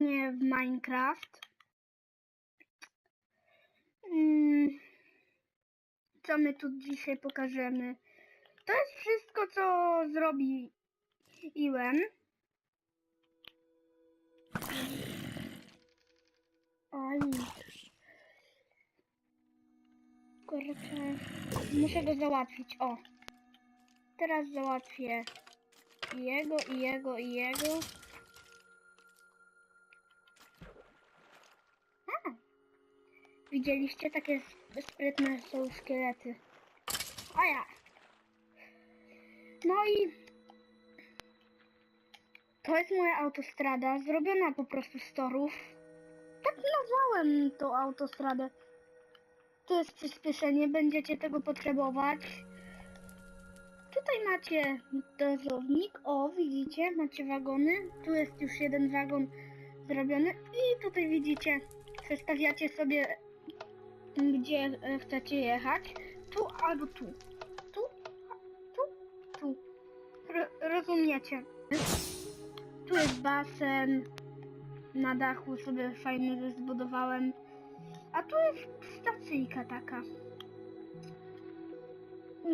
Nie w Minecraft. Mm, Co my tu dzisiaj pokażemy? To jest wszystko, co zrobiłem. Oj. Kurczę. Muszę go załatwić. O. Teraz załatwię i jego, i jego, i jego. Widzieliście? Takie sprytne są szkielety. A ja. No i to jest moja autostrada, zrobiona po prostu z torów. Tak nazwałem tą autostradę. To jest przyspieszenie, będziecie tego potrzebować. Tutaj macie dozownik, o widzicie, macie wagony. Tu jest już jeden wagon zrobiony i tutaj widzicie, przestawiacie sobie gdzie e, chcecie jechać. Tu albo tu. Tu, tu, tu. Ro- rozumiecie? Tu jest basen. Na dachu sobie fajnie zbudowałem. A tu jest stacyjka taka.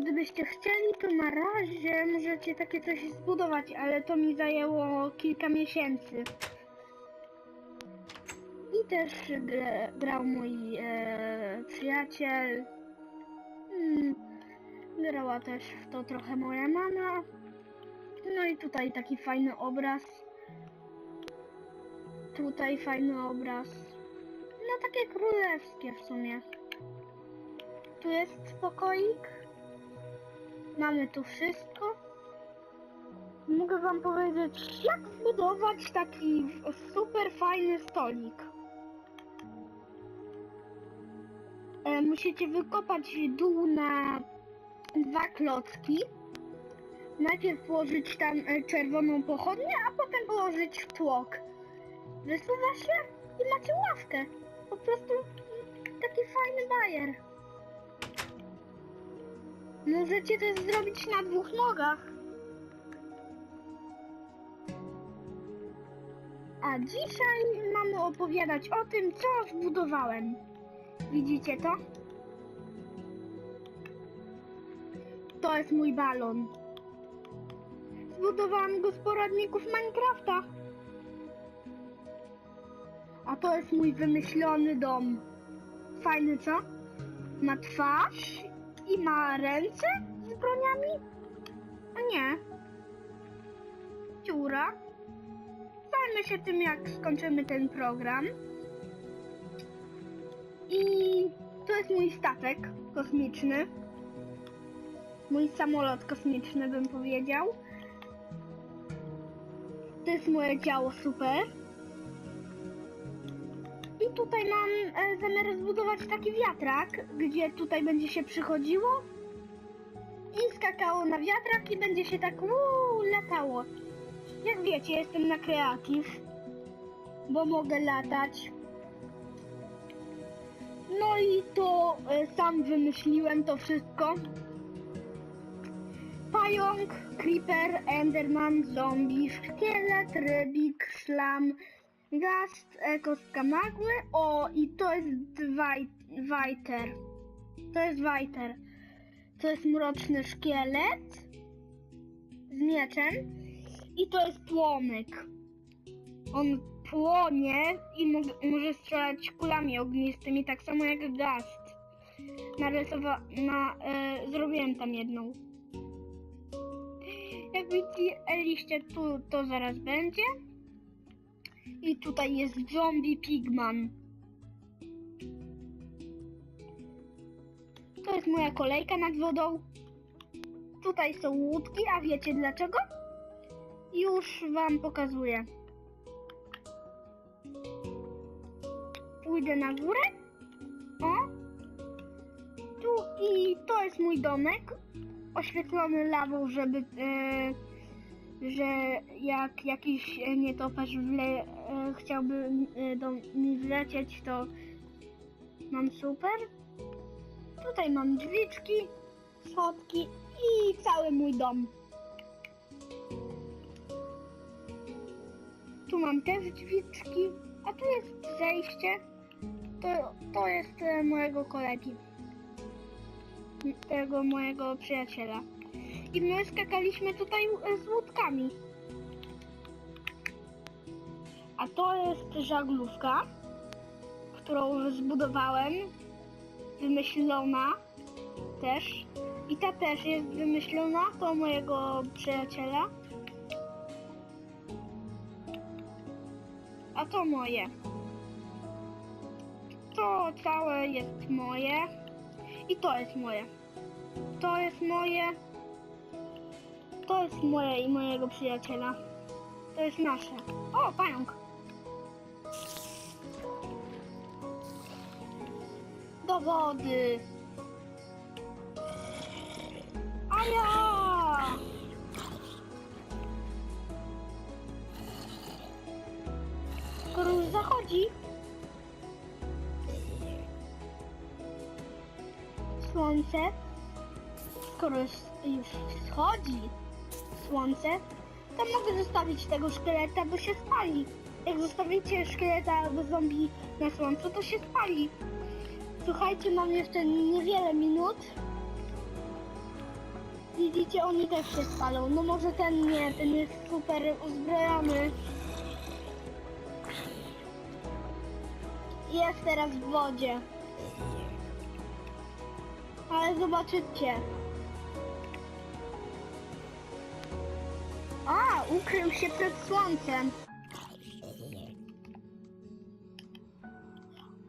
Gdybyście chcieli, to na razie możecie takie coś zbudować, ale to mi zajęło kilka miesięcy. I też gra, grał mój e, przyjaciel. Mm, grała też w to trochę moja mama. No i tutaj taki fajny obraz. Tutaj fajny obraz. No takie królewskie w sumie. Tu jest pokoik. Mamy tu wszystko. Mogę wam powiedzieć, jak zbudować taki super fajny stolik. Musicie wykopać dół na dwa klocki. Najpierw położyć tam e, czerwoną pochodnię, a potem położyć tłok. Wysuwa się i macie ławkę. Po prostu taki fajny bajer. Możecie też zrobić na dwóch nogach. A dzisiaj mamy opowiadać o tym, co zbudowałem. Widzicie to? To jest mój balon. Zbudowałam go z poradników Minecrafta. A to jest mój wymyślony dom. Fajny, co? Ma twarz i ma ręce z broniami? A nie. Dziura. Zajmę się tym, jak skończymy ten program. I to jest mój statek kosmiczny. Mój samolot kosmiczny, bym powiedział. To jest moje działo super. I tutaj mam e, zamiar zbudować taki wiatrak, gdzie tutaj będzie się przychodziło i skakało na wiatrak i będzie się tak latało. Jak wiecie, jestem na kreatyw, bo mogę latać. No i to e, sam wymyśliłem to wszystko. Pająk, creeper, enderman, zombie, szkielet, rybik, szlam, gast, e, kostka magły. O, i to jest Waj- Wajter. To jest Wajter. To jest mroczny szkielet z mieczem. I to jest płomyk. On płonie i mo- może strzelać kulami ognistymi, tak samo jak gast. Narysowa... Na, e, zrobiłem tam jedną. Jak widzieliście, tu to zaraz będzie. I tutaj jest zombie pigman. To jest moja kolejka nad wodą. Tutaj są łódki, a wiecie dlaczego? Już wam pokazuję. Pójdę na górę. O. Tu i to jest mój domek. Oświetlony lawą, żeby... E, że jak jakiś e, nietoperz wle, e, chciałby e, do mi wlecieć, to mam super. Tutaj mam drzwiczki, schodki i cały mój dom. Tu mam też drzwiczki, a tu jest zejście. To, to jest e, mojego kolegi. Tego mojego przyjaciela. I my skakaliśmy tutaj e, z łódkami. A to jest żaglówka, którą zbudowałem, wymyślona też. I ta też jest wymyślona, to mojego przyjaciela. A to moje. To całe jest moje. I to jest moje. To jest moje. To jest moje i mojego przyjaciela. To jest nasze. O, pająk. Do wody. Skoro już zachodzi. Słońce. Skoro już, wschodzi słońce, to mogę zostawić tego szkieleta, bo się spali. Jak zostawicie szkieleta albo zombie na słońcu, to się spali. Słuchajcie, mam jeszcze niewiele minut. Widzicie, oni też się spalą. No może ten nie, ten jest super uzbrojony. Jest teraz w wodzie. Ale zobaczycie. A, ukrył się przed słońcem.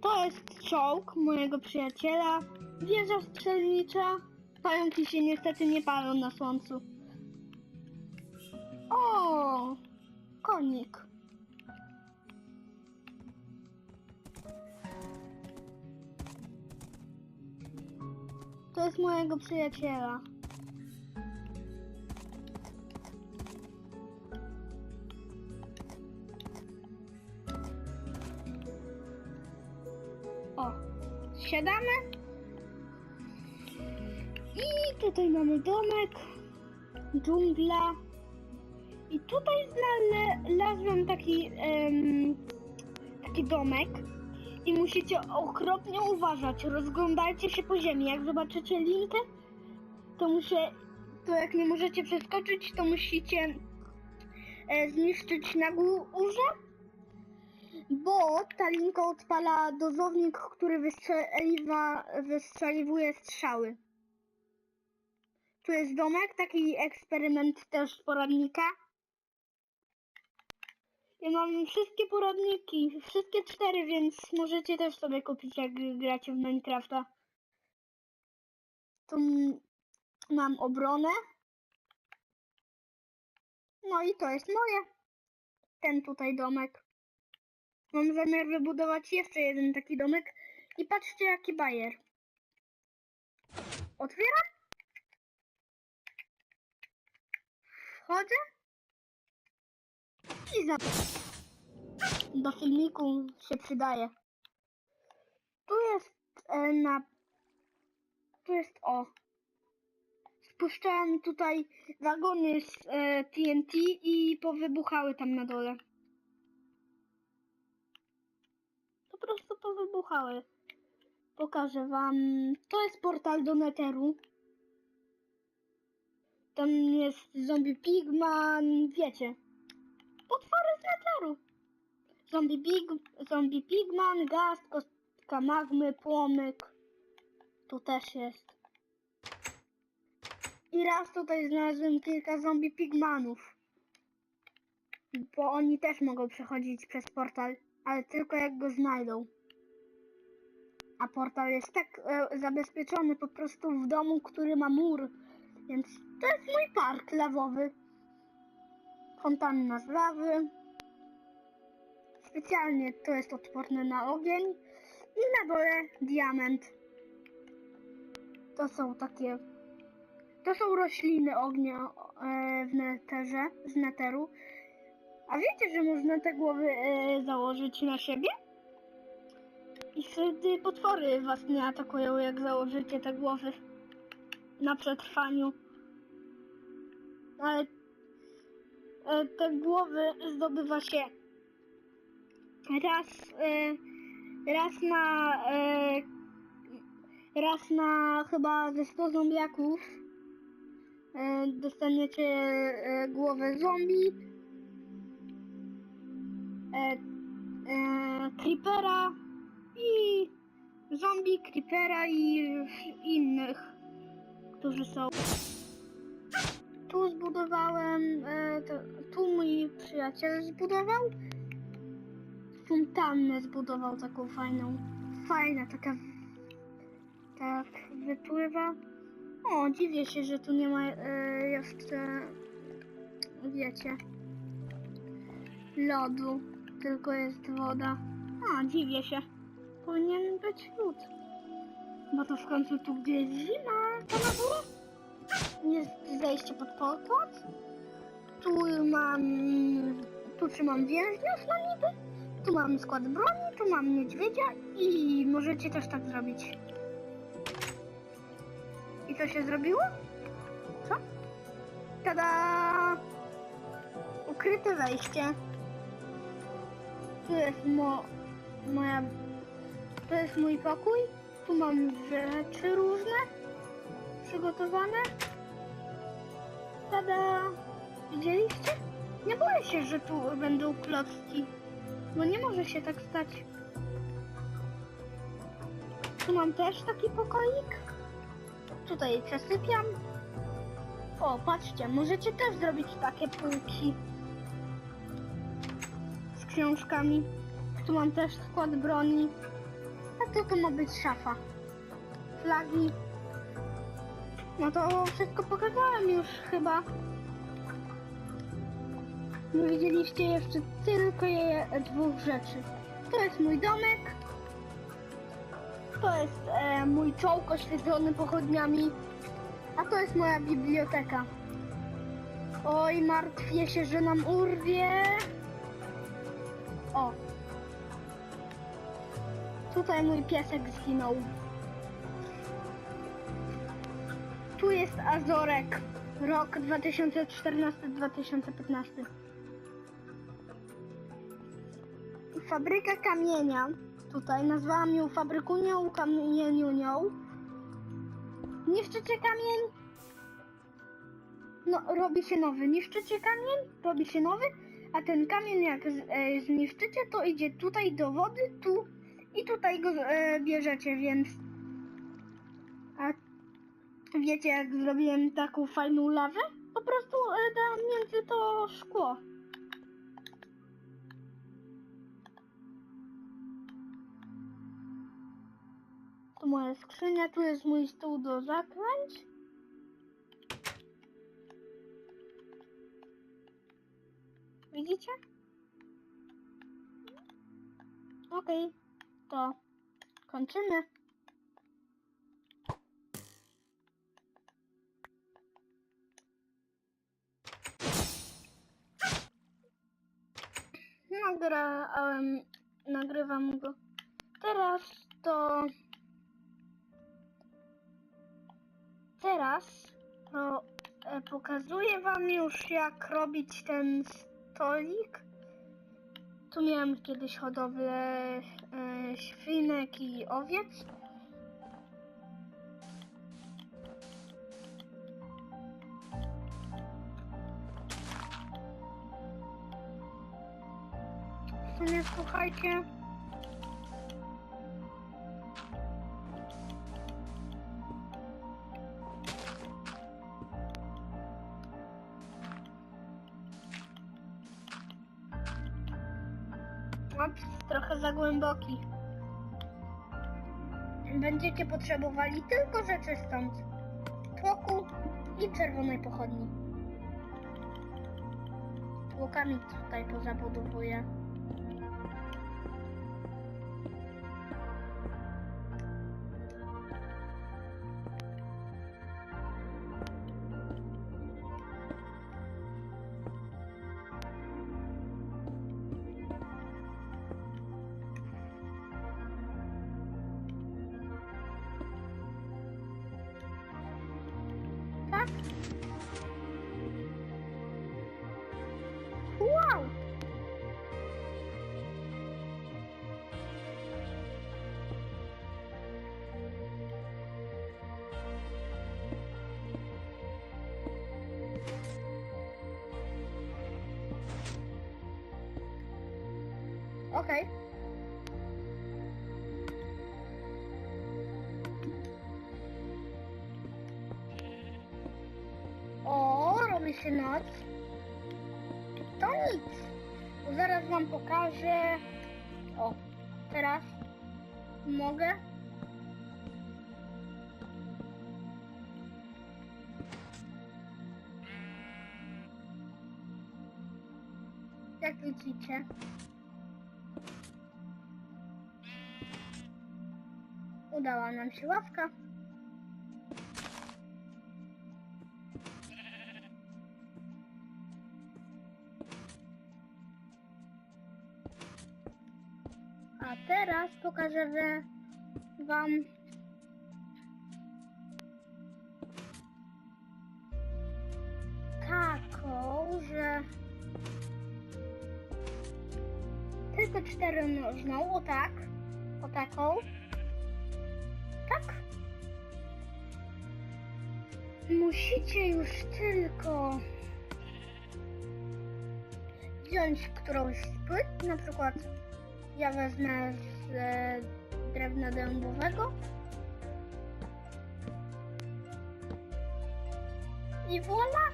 To jest czołg mojego przyjaciela. Wieża strzelnicza. Pająki się niestety nie palą na słońcu. O, konik. To jest mojego przyjaciela. O, siadamy. I tutaj mamy domek, dżungla. I tutaj znalazłem taki, em, taki domek. I musicie okropnie uważać. Rozglądajcie się po ziemi. Jak zobaczycie linkę, to muszę, to jak nie możecie przeskoczyć, to musicie e, zniszczyć na górze bo ta linka odpala dozownik, który wystrzeliwa, wystrzeliwuje strzały. Tu jest domek, taki eksperyment też poradnika. Ja mam wszystkie poradniki, wszystkie cztery, więc możecie też sobie kupić, jak gracie w Minecrafta. Tu mam obronę. No i to jest moje. Ten tutaj domek. Mam zamiar wybudować jeszcze jeden taki domek i patrzcie jaki bajer. Otwieram. Wchodzę. I. Do filmiku się przydaje. Tu jest e, na... Tu jest o. Spuszczałem tutaj wagony z e, TNT i powybuchały tam na dole. po prostu powybuchały. Pokażę wam. To jest portal do Netheru. Tam jest zombie pigman, wiecie. Potwory z Netheru. Zombie, pig, zombie pigman, gaz, kostka magmy, płomyk. Tu też jest. I raz tutaj znalazłem kilka zombie pigmanów. Bo oni też mogą przechodzić przez portal ale tylko jak go znajdą. A portal jest tak e, zabezpieczony po prostu w domu, który ma mur. Więc to jest mój park lawowy. Fontanna z lawy. Specjalnie to jest odporne na ogień. I na dole diament. To są takie... To są rośliny ognia e, w neterze, z neteru. A wiecie, że można te głowy e, założyć na siebie? I wtedy potwory was nie atakują, jak założycie te głowy na przetrwaniu. Ale te głowy zdobywa się raz, e, raz na, e, raz na chyba ze 100 zombiaków e, dostaniecie e, głowę zombie, e, e, creepera i zombie, creepera i innych, którzy są. Tu zbudowałem, e, to, tu mój przyjaciel zbudował. Fontannę zbudował taką fajną. Fajna, taka tak wypływa. O, dziwię się, że tu nie ma e, jeszcze, wiecie, lodu, tylko jest woda. A, dziwię się. Powinien być lód. Bo to w końcu tu, gdzie zima, to na górę jest zejście pod pokład. Tu mam, tu trzymam więźniów na niby. Tu mam skład broni, tu mam niedźwiedzia i możecie też tak zrobić. I co się zrobiło? Co? Tada! Ukryte wejście. Tu jest mo, moja, to jest mój pokój. Tu mam rzeczy różne przygotowane. Tada! Widzieliście? Nie boję się, że tu będą klocki, bo nie może się tak stać. Tu mam też taki pokoik. Tutaj przesypiam. O, patrzcie, możecie też zrobić takie półki z książkami. Tu mam też skład broni. A tu to ma być szafa. Flagi. No to wszystko pokazałem już chyba. Nie widzieliście jeszcze tylko je dwóch rzeczy. To jest mój domek. To jest e, mój czołg oświetlony pochodniami. A to jest moja biblioteka. Oj, martwię się, że nam urwie. O. Tutaj mój piesek zginął. Tu jest Azorek. Rok 2014-2015. Fabryka kamienia. Tutaj nazwałam ją fabrykunią, kamieniunią. Niszczycie kamień? No, robi się nowy. Niszczycie kamień? Robi się nowy. A ten kamień jak z- e, zniszczycie, to idzie tutaj do wody, tu i tutaj go e, bierzecie, więc... Wiecie jak zrobiłem taką fajną lawę? Po prostu e, dam między to szkło. Tu moja skrzynia, tu jest mój stół do zaklęć. Widzicie? Okej, to kończymy. Nagrałem, nagrywam go. Teraz to teraz to e, pokazuję wam już jak robić ten stolik. Tu miałem kiedyś hodowlę e, świnek i owiec. Sumie słuchajcie. Trochę za głęboki. Będziecie potrzebowali tylko rzeczy stąd. Tłoku i czerwonej pochodni. Tłokami tutaj pozabudowuję. Okej. O, robi się noc. To nic. Zaraz wam pokażę. O, teraz mogę. Jak widzicie. Udała nam się ławka. A teraz pokażę wam taką, że tylko czteronożną, o tak, o taką, Musicie już tylko wziąć którąś z płyt, na przykład ja wezmę z e, drewna dębowego. I voila!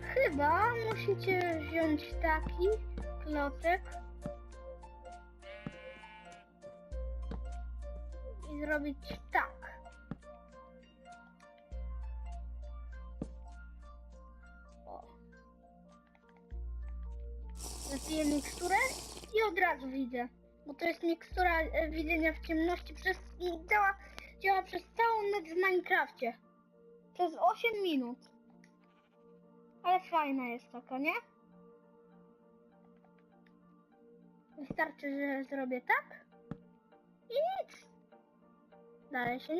Chyba musicie wziąć taki klocek zrobić tak. O. Zapiję miksturę i od razu widzę. Bo to jest mikstura e, widzenia w ciemności przez działa, działa przez całą noc w Minecrafcie. Przez 8 minut. Ale fajna jest taka, nie? Wystarczy, że zrobię tak. Dalej się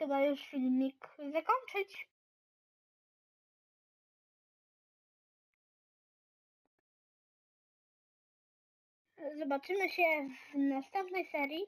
chyba już filmik zakończyć. Zobaczymy się w następnej serii.